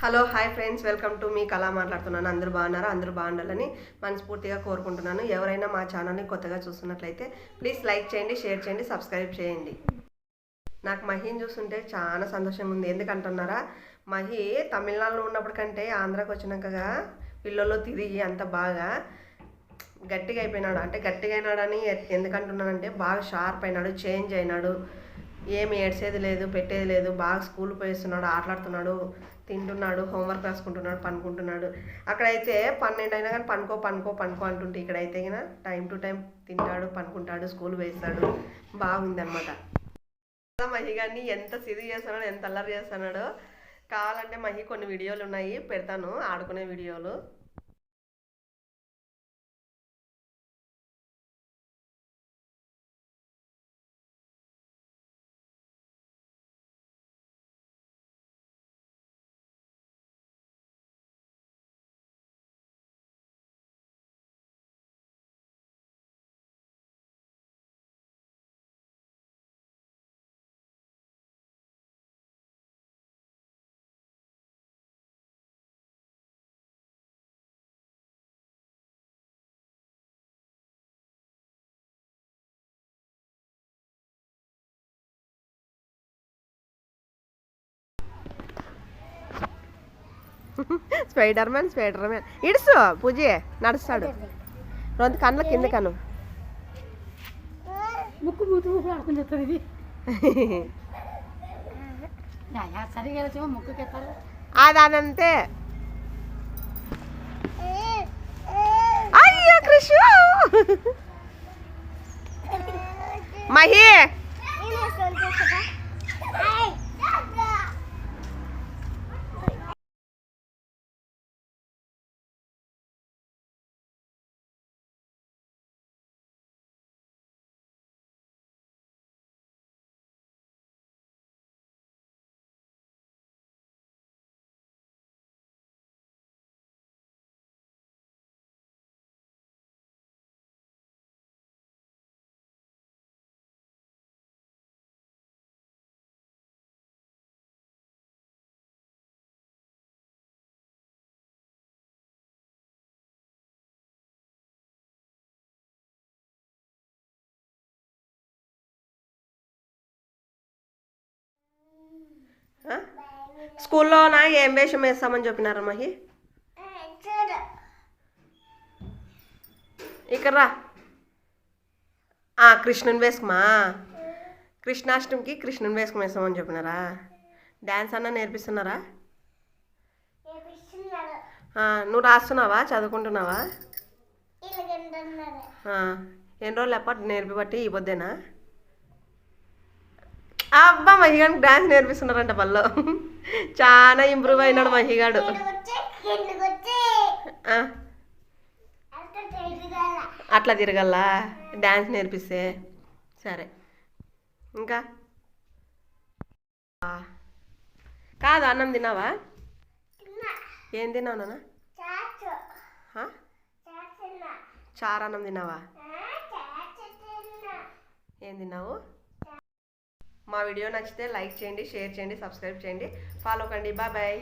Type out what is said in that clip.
Hello hi friends. Welcome to మీ కళా మాట్లాడుతున్నాను. అందరూ బాగున్నారా? అందరూ బాగుండాలని మనస్ఫూర్తిగా కోరుకుంటున్నాను. ఎవరైనా మా ఛానల్ని కొత్తగా చూస్తున్నట్లయితే ప్లీజ్ లైక్ చేయండి షేర్ చేయండి సబ్స్క్రైబ్ చేయండి. నాకు మహిని చూస్తుంటే చాలా సంతోషంగా ఉంది. ఎందుకంటున్నారా? మహి తమిళనాడులో ఉన్నప్పటికంటే ఆంధ్రాకి వచ్చినాకగా పిల్లల్లో తిరిగి అంత బాగా గట్టిగా అయిపోయినాడు. అంటే గట్టిగా అయినాడని ఎందుకంటున్నానంటే బాగా షార్ప్ అయినాడు చేంజ్ అయినాడు. ఏమి ఏడ్చేది లేదు పెట్టేది లేదు. బాగా స్కూల్ పోయిస్తున్నాడు ఆటలాడుతున్నాడు తింటున్నాడు హోంవర్క్ రాసుకుంటున్నాడు పనుకుంటున్నాడు. అక్కడైతే పన్నెండు అయినా కానీ పనుకో పనుకో పనుకో అంటుంటే ఇక్కడైతే గిన టైం టు టైం తింటాడు పనుకుంటాడు స్కూల్ వేస్తాడు. బాగుందనమాట మహి గారిని ఎంత సిది చేస్తున్నాడో ఎంత అల్లరి చేస్తున్నాడో. కావాలంటే మహి కొన్ని వీడియోలు ఉన్నాయి పెడతాను ఆడుకునే వీడియోలు. స్పైడర్ మ్యాన్ స్పైడర్ మ్యాన్ ఇడుసు పూజే నడుస్తాడు. రెండు కళ్ళ కింద కను ముక్కు మూతి ఆడుకుని ఇది. సరిగా అదంతే అయ్యో కృషు మహి! స్కూల్లోనా ఏం వేషం వేస్తామని చెప్పినారు మహి? ఇక్కడ రా. కృష్ణుని వేసుకుమా? కృష్ణాష్టమికి కృష్ణుని వేసుకుని వేస్తామని చెప్పినారా? డ్యాన్స్ అన్న నేర్పిస్తున్నారా? నువ్వు రాస్తున్నావా? చదువుకుంటున్నావా? ఎన్ని రోజులు ఎప్పటి నేర్పిబట్టి ఈ పొద్దేనా? అబ్బా మహిగాడికి డ్యాన్స్ నేర్పిస్తున్నారంట వాళ్ళు చాలా ఇంప్రూవ్ అయినాడు మహిగాడు. అట్లా తిరగల్లా? డాన్స్ నేర్పిస్తే? సరే. ఇంకా. కాదు అన్నం తిన్నావా? ఏం తిన్నావు నాన్న? చారు అన్నం తిన్నావా? ఏం తిన్నావు? మా వీడియో నచ్చితే లైక్ చేయండి షేర్ చేయండి సబ్స్క్రైబ్ చేయండి. ఫాలో కండి. Bye bye